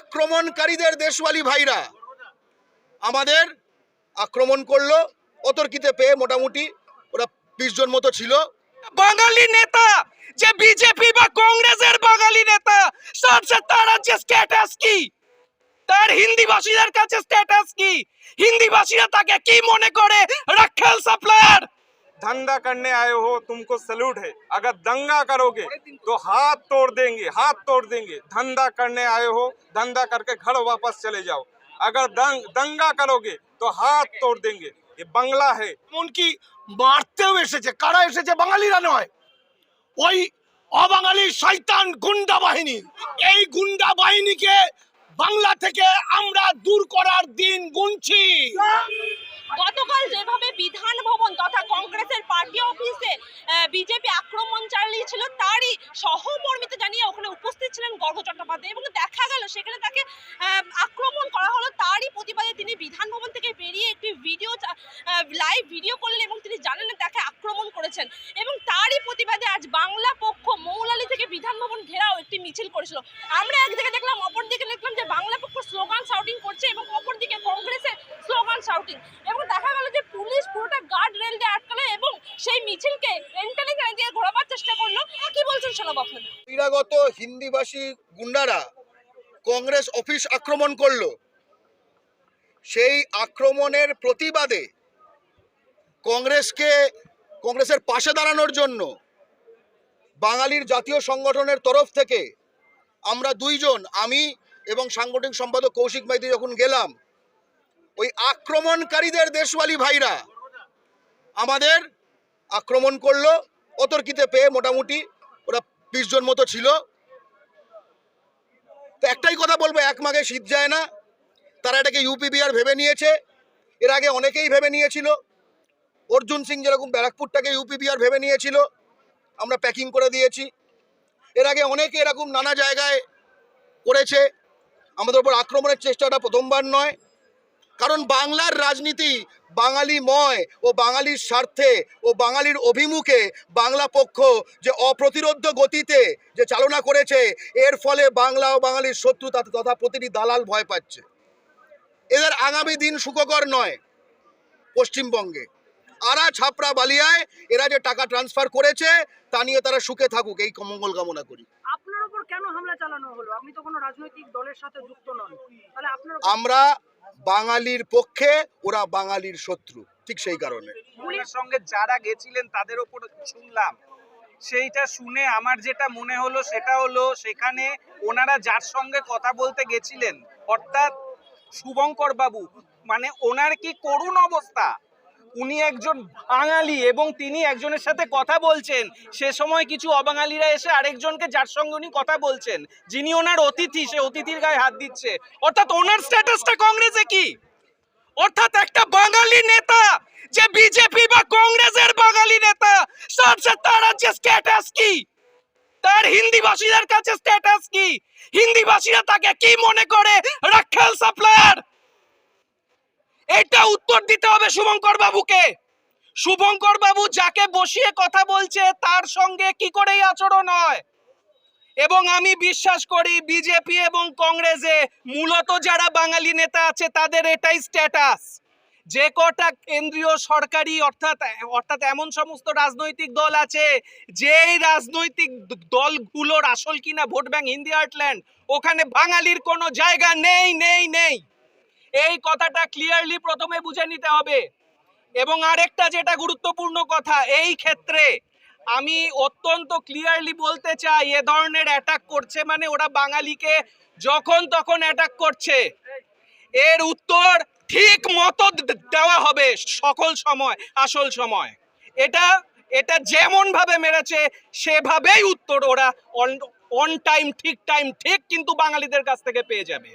আক্রমণকারীদের দেশওয়ালি ভাইরা। আমাদের আক্রমণ করল, অতর্কিতে পেয়ে মোটামুটি ওরা বিশ জন মতো ছিল। বাঙালি নেতা, যে বিজেপি বা কংগ্রেসের বাঙালি নেতা সবসে তার যে স্ট্যাটাস কি? তার হিন্দি ভাষীদের কাছে স্ট্যাটাস কি? হিন্দি ভাষীরা তাকে কি মনে করে? রাখাল धंधा करने आए हो तुमको सैल्यूट है अगर दंगा करोगे तो हाथ तोड़ देंगे हाथ तोड़ देंगे धंधा करने आए हो धंधा करके घर वापस चले जाओ अगर दंग दंगा करोगे तो हाथ तोड़ देंगे ये बंगला है এমনকি মারতেও এসেছে কারা এসেছে বাঙালিরা নয় ওই অবাঙালি শয়তান গুন্ডা বাহিনী এই গুন্ডা বাহিনীকে বাংলা থেকে আমরা দূর করার দিন গুনছি গতকাল যেভাবে বিধান ভবন তথা কংগ্রেসের পার্টি অফিসে বিজেপি আক্রমণ চালিয়েছিল, তারই সহমর্মিতা জানিয়ে ওখানে উপস্থিত ছিলেন গর্গ চট্টোপাধ্যায় এবং দেখা গেল সেখানে তাকে আক্রমণ করা হলো। তারই প্রতিবাদে তিনি বিধান ভবন থেকে বেরিয়ে একটি ভিডিও লাইভ ভিডিও করলেন এবং তিনি জানেন তাকে আক্রমণ করেছেন। এবং তারই প্রতিবাদে আজ বাংলা পক্ষ মৌলালি থেকে বিধান ভবন ঘেরাও একটি মিছিল করেছিল। আমরা একদিকে দেখলাম, অপরদিকে দেখলাম যে বাংলা পক্ষ স্লোগান শাউটিং করছে এবং অপরদিকে কংগ্রেসের স্লোগান শাউটিং এবং দেখা গেল যে পুলিশ পুরোটা গার্ড রেল দিয়ে আটকালো এবং সেই মিছিলকে এন্টারনেট দিয়ে ঘোরাবার চেষ্টা করল কি বলছেন শোনাব আপনাদের বহিরাগত হিন্দিভাষী গুন্ডারা কংগ্রেস অফিস আক্রমণ করল। সেই আক্রমণের প্রতিবাদে কংগ্রেসকে, কংগ্রেসের পাশে দাঁড়ানোর জন্য বাঙালির জাতীয় সংগঠনের তরফ থেকে আমরা দুইজন, আমি এবং সাংগঠনিক সম্পাদক কৌশিক মাইতি যখন গেলাম, ওই আক্রমণকারীদের দেশওয়ালি ভাইরা আমাদের আক্রমণ করল, অতর্কিতে পেয়ে মোটামুটি বিশ জন মতো ছিল। তো একটাই কথা বলব, এক মাঘে শীত যায় না। তারা এটাকে ইউপি বিহার ভেবে নিয়েছে। এর আগে অনেকেই ভেবে নিয়েছিল। অর্জুন সিং যেরকম ব্যারাকপুরটাকে ইউপি বিহার ভেবে নিয়েছিল, আমরা প্যাকিং করে দিয়েছি। এর আগে অনেকে এরকম নানা জায়গায় করেছে। আমাদের উপর আক্রমণের চেষ্টাটা প্রথমবার নয়। কারণ বাংলার রাজনীতি বাঙালিময় ও বাঙালির স্বার্থে ও বাঙালির অভিমুখে বাংলা পক্ষ যে অপ্রতিরোধ্য গতিতে যে চালনা করেছে, এর ফলে বাংলা ও বাঙালির শত্রু তা- তথা প্রতিটি দালাল ভয় পাচ্ছে। এদের আগামী দিন সুখকর নয় পশ্চিমবঙ্গে। আরা ছাপড়া বালিয়ায় এরা যে টাকা ট্রান্সফার করেছে, তা নিয়ে তারা সুখে থাকুক, এই মঙ্গল কামনা করি। কেন হামলা চালানো হলো? আপনি তো কোনো রাজনৈতিক দলের সাথে যুক্ত নন। তাহলে আপনার আমরা বাঙালির পক্ষে ওরা বাঙালির শত্রু ঠিক সেই কারণে। ওনার সঙ্গে যারা গেছিলেন তাদের ওপর শুনলাম। সেইটা শুনে আমার যেটা মনে হলো সেটা হলো সেখানে ওনারা যার সঙ্গে কথা বলতে গেছিলেন অর্থাৎ শুভঙ্কর বাবু মানে ওনার কি করুণ অবস্থা? উনি একজন বাঙালি এবং তিনি একজনের সাথে কথা বলছেন। সে সময় কিছু অবাঙালিরা এসে আরেকজনকে যার সঙ্গে উনি কথা বলছেন। যিনি ওনার অতিথি, সে অতিথির গায়ে হাত দিচ্ছে। অর্থাৎ ওনার স্ট্যাটাসটা কংগ্রেসে কি? অর্থাৎ একটা বাঙালি নেতা, যে বিজেপি বা কংগ্রেসের বাঙালি নেতা সবসে তার যে স্ট্যাটাস কি? তার হিন্দি ভাষীদের কাছে স্ট্যাটাস কি? হিন্দি ভাষীরা তাকে কি মনে করে? রাখাল সাপ্লায়ার এটা উত্তর দিতে হবে শুভঙ্কর বাবুকে। শুভঙ্কর বাবু যাকে বসিয়ে কথা বলছে, তার সঙ্গে কি করে আচরণ হয়? এবং আমি বিশ্বাস করি বিজেপি এবং কংগ্রেসে মূলত যারা বাঙালি নেতা আছে, তাদের এটাই স্ট্যাটাস যে কটা কেন্দ্রীয় সরকারি, অর্থাৎ অর্থাৎ এমন সমস্ত রাজনৈতিক দল আছে, যেই রাজনৈতিক দলগুলোর আসল কিনা ভোট ব্যাংক হিন্দি আর্টল্যান্ড, ওখানে বাঙালির কোনো জায়গা নেই নেই নেই। এই কথাটা ক্লিয়ারলি প্রথমে বুঝে নিতে হবে। এবং আরেকটা যেটা গুরুত্বপূর্ণ কথা, এই ক্ষেত্রে আমি অত্যন্ত ক্লিয়ারলি বলতে চাই, এ ধরনের অ্যাটাক করছে মানে ওরা বাঙালিকে যখন তখন অ্যাটাক করছে। এর উত্তর ঠিক মতো দেওয়া হবে সকল সময়, আসল সময়। এটা এটা যেমন ভাবে মেরেছে, সেভাবেই উত্তর ওরা অন টাইম ঠিক টাইম ঠিক কিন্তু বাঙালিদের কাছ থেকে পেয়ে যাবে।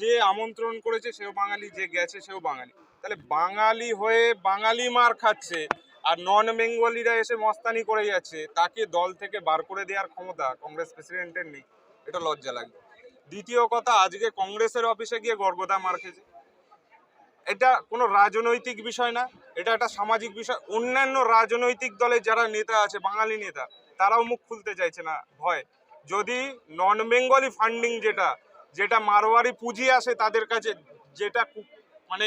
যে আমন্ত্রণ করেছে সেও বাঙালি, যে গেছে সেও বাঙালি। তাহলে বাঙালি হয়ে বাঙালি মার খাচ্ছে, আর নন বেঙ্গলিরা এসে মস্তানি করে যাচ্ছে, তাকে দল থেকে বার করে দেওয়ার ক্ষমতা কংগ্রেস প্রেসিডেন্টের নেই। এটা লজ্জা লাগে। দ্বিতীয় কথা, আজকে কংগ্রেসের অফিসে গিয়ে গর্গদা মার খেয়েছে। এটা কোনো রাজনৈতিক বিষয় না, এটা একটা সামাজিক বিষয়। অন্যান্য রাজনৈতিক দলের যারা নেতা আছে, বাঙালি নেতা, তারাও মুখ খুলতে চাইছে না, ভয়। যদি নন বেঙ্গলি ফান্ডিং যেটা যেটা মারোয়ারি পুঁজি আসে তাদের কাছে, যেটা মানে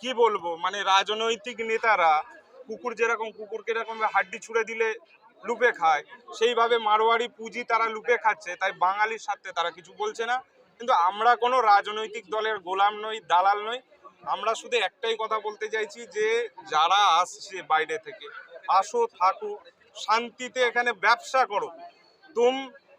কি বলব মানে রাজনৈতিক নেতারা কুকুর যেরকম, কুকুরকে এরকম হাড্ডি ছুঁড়ে দিলে লুপে খায়, সেইভাবে মারোয়ারি পুঁজি তারা লুপে খাচ্ছে, তাই বাঙালির সাথে তারা কিছু বলছে না। কিন্তু আমরা কোনো রাজনৈতিক দলের গোলাম নই, দালাল নই, আমরা শুধু একটাই কথা বলতে চাইছি যে, যারা আসছে বাইরে থেকে, আসো, থাকো, শান্তিতে এখানে ব্যবসা করো। तुम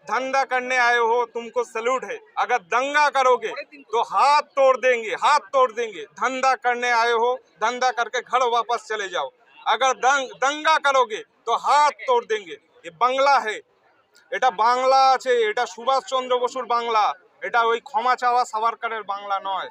धंधा करने आए हो तुमको सैल्यूट है अगर दंगा करोगे तो हाथ तोड़ देंगे हाथ तोड़ देंगे धंधा करने आए हो धंधा करके घर वापस चले जाओ अगर दंग दंगा करोगे तो हाथ तोड़ देंगे ये বাংলা है এটা বাংলা আছে এটা সুভাষচন্দ্র বসুর বাংলা এটা ওই ক্ষমা চাওয়া সাভারকারের বাংলা নয়